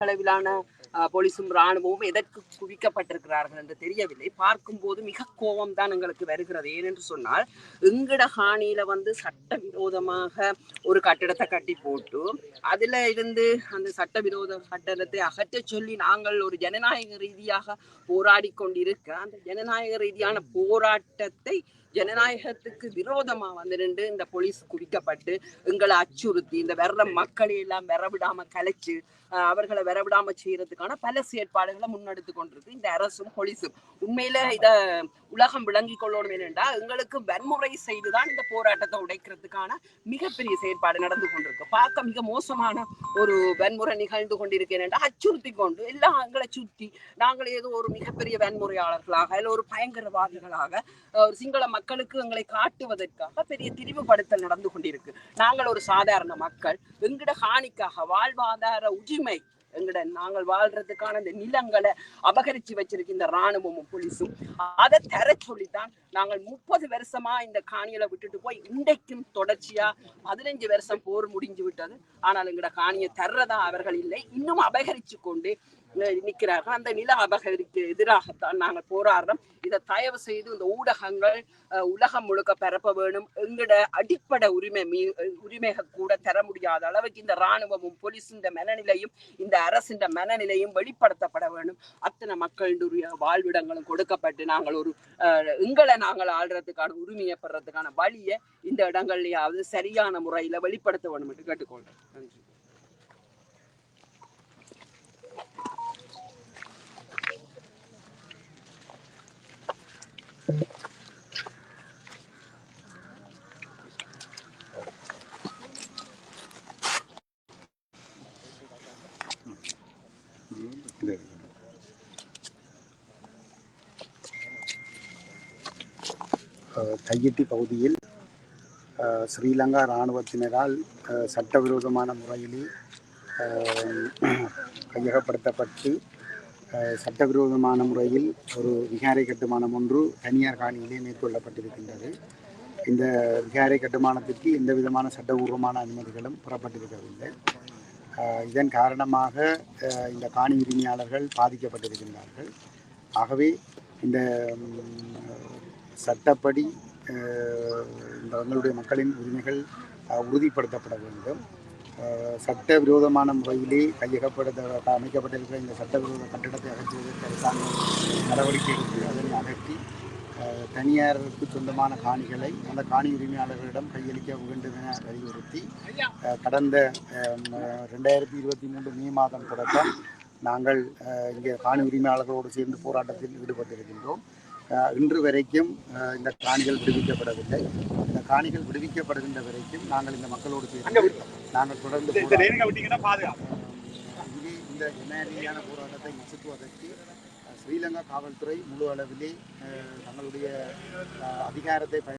அளவிலான போலீஸும் ராணுவமும் எதற்கு குவிக்கப்பட்டிருக்கிறார்கள் என்று தெரியவில்லை. பார்க்கும்போது மிக கோபம் தான் எங்களுக்கு வருகிறது. ஏனென்று சொன்னால் எங்கட ஹானியில வந்து சட்டவிரோதமாக ஒரு கட்டிடத்தை கட்டி போட்டு அதுல இருந்து அந்த சட்டவிரோத கட்டடத்தை அகற்றச் சொல்லி நாங்கள் ஒரு ஜனநாயக ரீதியாக போராடி கொண்டிருக்க அந்த ஜனநாயக ரீதியான போராட்டத்தை ஜனநாயகத்துக்கு விரோதமா வந்து நின்று இந்த போலீஸ் குவிக்கப்பட்டு எங்களை அச்சுறுத்தி இந்த வர்ற மக்களை எல்லாம் வரவிடாம கலைச்சு அவர்களை வரவிடாம செய்யறதுக்கான பல செயற்பாடுகளை முன்னெடுத்து கொண்டிருக்கு. இந்த அரசும் போலீஸும். உண்மையில இத உலகம் விளங்கி கொள்ளணும் என்னென்றா எங்களுக்கு வன்முறை செய்துதான் இந்த போராட்டத்தை உடைக்கிறதுக்கான மிகப்பெரிய செயற்பாடு நடந்து கொண்டிருக்கு. பார்க்க மிக மோசமான ஒரு வன்முறை நிகழ்ந்து கொண்டிருக்கேன் என்றால் அச்சுறுத்தி கொண்டு எல்லாம் எங்களை சுத்தி நாங்கள் ஏதோ ஒரு மிகப்பெரிய வன்முறையாளர்களாக இல்லை ஒரு பயங்கரவாதிகளாக ஒரு சிங்கள மக்களுக்கு எங்களை காட்டுவதற்காக பெரிய திரிவுபடுத்தல் நடந்து கொண்டிருக்கு. நாங்கள் ஒரு சாதாரண மக்கள். எங்கட ஹானிக்காக வாழ்வாதார உரிமை எங்கட நாங்கள் வாழ்றதுக்கான இந்த நிலங்களை அபகரிச்சு வச்சிருக்க இந்த ராணுவமும் போலீஸும் அதை தர சொல்லித்தான் நாங்கள் முப்பது வருஷமா இந்த காணியில விட்டுட்டு போய் இன்றைக்கும் தொடர்ச்சியா பதினஞ்சு வருஷம் போர் முடிஞ்சு விட்டது. ஆனால் எங்கட காணியை தர்றதா அவர்கள் இல்லை. இன்னும் அபகரிச்சு கொண்டு நிற்கிறார்கள் அந்த நில அபகரிக்கு எதிராகத்தான் நாங்கள் போராடுறோம். இதை தயவு செய்து இந்த ஊடகங்கள் உலகம் முழுக்க பரப்ப வேணும். எங்கட அடிப்படை உரிமை மீ உரிமைகள் கூட தர முடியாத அளவுக்கு இந்த ராணுவமும் போலீஸின் மனநிலையும் இந்த அரசின் மனநிலையும் வெளிப்படுத்தப்பட வேண்டும் அத்தனை மக்களுடைய வாழ்விடங்களும் கொடுக்கப்பட்டு நாங்கள் ஒரு அஹ், எங்களை நாங்கள் ஆள்றதுக்கான உரிமையை பெறதுக்கான வழியை இந்த இடங்கள்லயாவது சரியான முறையில வெளிப்படுத்த வேண்டும் என்று கேட்டுக்கொள்றேன். நன்றி. தையிட்டி பகுதியில் ஸ்ரீலங்கா இராணுவத்தினரால் சட்டவிரோதமான முறையிலே கையகப்படுத்தப்பட்டு சட்டவிரோதமான முறையில் ஒரு விகாரை கட்டுமானம் ஒன்று தனியார் காணியிலே மேற்கொள்ளப்பட்டிருக்கின்றது. இந்த விகாரை கட்டுமானத்திற்கு எந்த விதமான சட்டபூர்வமான அனுமதிகளும் புறப்பட்டிருக்கவில்லை. இதன் காரணமாக இந்த காணி உரிமையாளர்கள் பாதிக்கப்பட்டிருக்கின்றார்கள். ஆகவே இந்த சட்டப்படி இந்த எங்களுடைய மக்களின் உரிமைகள் உறுதிப்படுத்தப்பட வேண்டும். சட்டவிரோதமான முறையிலே கையகப்படுத்த அமைக்கப்பட்டிருக்கிற இந்த சட்டவிரோத கட்டிடத்தை அகற்றுவதற்கு அரசாங்கம் நடவடிக்கை எடுத்து அதனை அகற்றி தனியாருக்கு சொந்தமான காணிகளை அந்த காணி உரிமையாளர்களிடம் கையளிக்க வேண்டும் என வலியுறுத்தி கடந்த ரெண்டாயிரத்தி இருபத்தி மூன்று மே மாதம் தொடக்கம் நாங்கள் இங்கே காணி உரிமையாளர்களோடு சேர்ந்து போராட்டத்தில் ஈடுபட்டிருக்கின்றோம். இன்று வரைக்கும் இந்த காணிகள் விடுவிக்கப்படவில்லை. இந்த காணிகள் விடுவிக்கப்படுகின்ற வரைக்கும் நாங்கள் இந்த மக்களோடு சேர்ந்து நாங்கள் தொடர்ந்து இங்கே இந்த ஜனரீதியான போராட்டத்தை நசுக்குவதற்கு ஸ்ரீலங்கா காவல்துறை முழு அளவிலே தங்களுடைய அதிகாரத்தை